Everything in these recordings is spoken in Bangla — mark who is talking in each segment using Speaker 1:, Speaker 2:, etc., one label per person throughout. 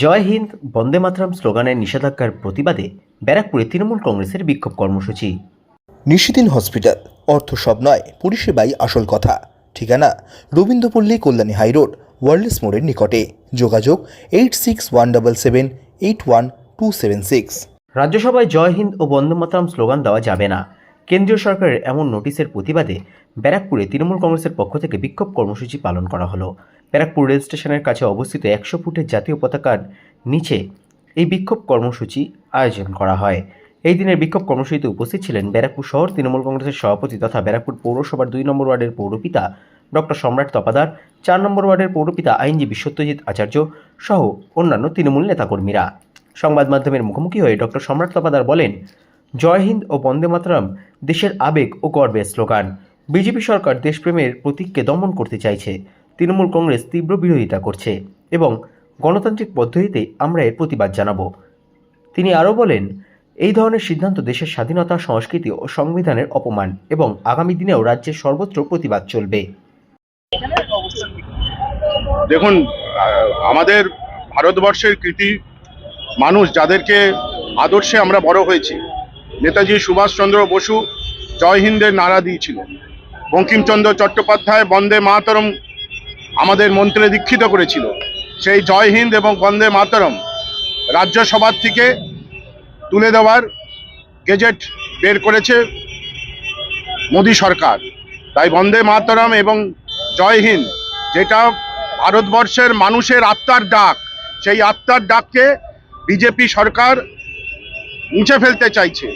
Speaker 1: জয় হিন্দ বন্দে মাতরম স্লোগানের নিষেধাজ্ঞার প্রতিবাদে ব্যারাকপুরে তৃণমূল কংগ্রেসের বিক্ষোভ কর্মসূচি।
Speaker 2: নিশিদিন হসপিটাল অর্থ সব নয় পরিষেবাই আসল কথা। ঠিকানা রবীন্দ্রপল্লী কল্যাণী হাইরোড ওয়ার্ল্ডস মোড়ের নিকটে। যোগাযোগ eight six one double seven eight one two seven six
Speaker 1: রাজ্যসভায় জয় হিন্দ ও বন্দে মাতরাম স্লোগান দেওয়া যাবে না। কেন্দ্রীয় সরকারের এমন নোটিশের প্রতিবাদে ব্যারাকপুরে তৃণমূল কংগ্রেসের পক্ষ থেকে বিক্ষোভ কর্মসূচি পালন করা হলো। ব্যারাকপুর রেল স্টেশনের কাছে অবস্থিত একশো ফুটের জাতীয় পতাকার নিচে এই বিক্ষোভ কর্মসূচি আয়োজন করা হয়। এই দিনের বিক্ষোভ কর্মসূচিতে উপস্থিত ছিলেন ব্যারাকপুর শহর তৃণমূল কংগ্রেসের সভাপতি তথা ব্যারাকপুর পৌরসভার দুই নম্বর ওয়ার্ডের পৌরপিতা ডক্টর সম্রাট তপাদার, চার নম্বর ওয়ার্ডের পৌরপিতা আইনজীবী সত্যজিৎ আচার্য সহ অন্যান্য তৃণমূল নেতাকর্মীরা। সংবাদ মাধ্যমের মুখোমুখি হয়ে ডক্টর সম্রাট তপাদার বলেন, জয় হিন্দ ও বন্দে মাতরম, দেশের আবেগ ও গর্বের স্লোগান। বিজেপি সরকার দেশপ্রেমের প্রতীককে দমন করতে চাইছে। তৃণমূল কংগ্রেস তীব্র বিরোধিতা করছে এবং গণতান্ত্রিক পদ্ধতিতে আমরা এর প্রতিবাদ জানাব। তিনি আরও বলেন, এই ধরনের সিদ্ধান্ত দেশের স্বাধীনতা, সংস্কৃতি ও সংবিধানের অপমান এবং আগামী দিনেও রাজ্যের সর্বত্র প্রতিবাদ চলবে।
Speaker 3: দেখুন আমাদের ভারতবর্ষের কৃতি মানুষ যাদেরকে আদর্শে আমরা বড় হয়েছি, নেতাজি সুভাষচন্দ্র বসু জয় হিন্দের নারা দিয়েছিল। বঙ্কিমচন্দ্র চট্টোপাধ্যায় বন্দে মাতরম আমাদের মন্ত্রে দীক্ষিত করেছিল। সেই জয় হিন্দ এবং বন্দে মাতরম রাজ্যসভার থেকে তুলে দেওয়ার গেজেট বের করেছে মোদী সরকার। তাই বন্দে মাতরম এবং জয় হিন্দ যেটা ভারতবর্ষের মানুষের আত্মার ডাক, সেই আত্মার ডাককে বিজেপি সরকার মুছে ফেলতে চাইছে।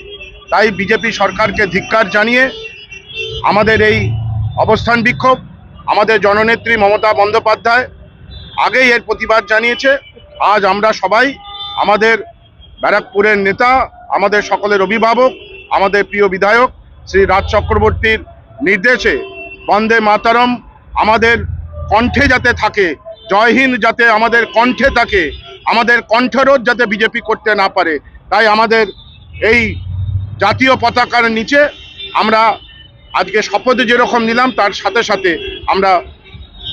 Speaker 3: তাই বিজেপি সরকারকে ধিক্কার জানিয়ে আমাদের এই অবস্থান বিক্ষোভ আমাদের জননেত্রী মমতা বন্দ্যোপাধ্যায় আগেই এর প্রতিবাদ জানিয়েছে। আজ আমরা সবাই আমাদের ব্যারাকপুরের নেতা, আমাদের সকলের অভিভাবক, আমাদের প্রিয় বিধায়ক শ্রী রাজ চক্রবর্তীর নির্দেশে বন্দে মাতারম আমাদের কণ্ঠে যাতে থাকে, জয় হিন্দ যাতে আমাদের কণ্ঠে থাকে, আমাদের কণ্ঠরোধ যাতে বিজেপি করতে না পারে। তাই আমাদের এই জাতীয় পতাকার নিচে আমরা আজকে শপথ যেরকম নিলাম, তার সাথে সাথে আমরা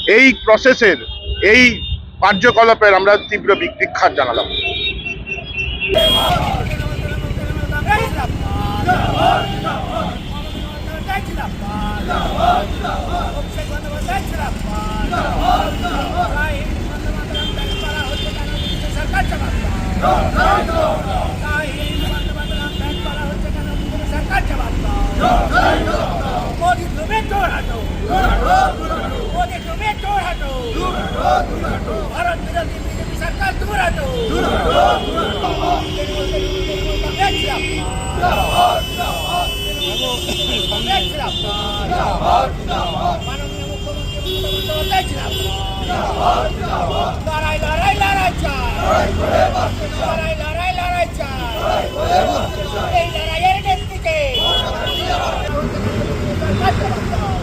Speaker 3: এই প্রসেসের এই কার্যকলাপের আমরা তীব্র বি- বিখ্যাত জানালাম।
Speaker 4: মোদি হাঁটো। মোদি তুমি চোর হাঁটো ভারত বিরোধী বিজেপি সরকার দূর হাঁটো। মাননীয় মুখ্যমন্ত্রী লড়াই লড়াই লড়াই চাই। লড়াই লড়াই লড়াই চাই এই লড়াইয়ের নেতৃত্বে বন্দে মাতরম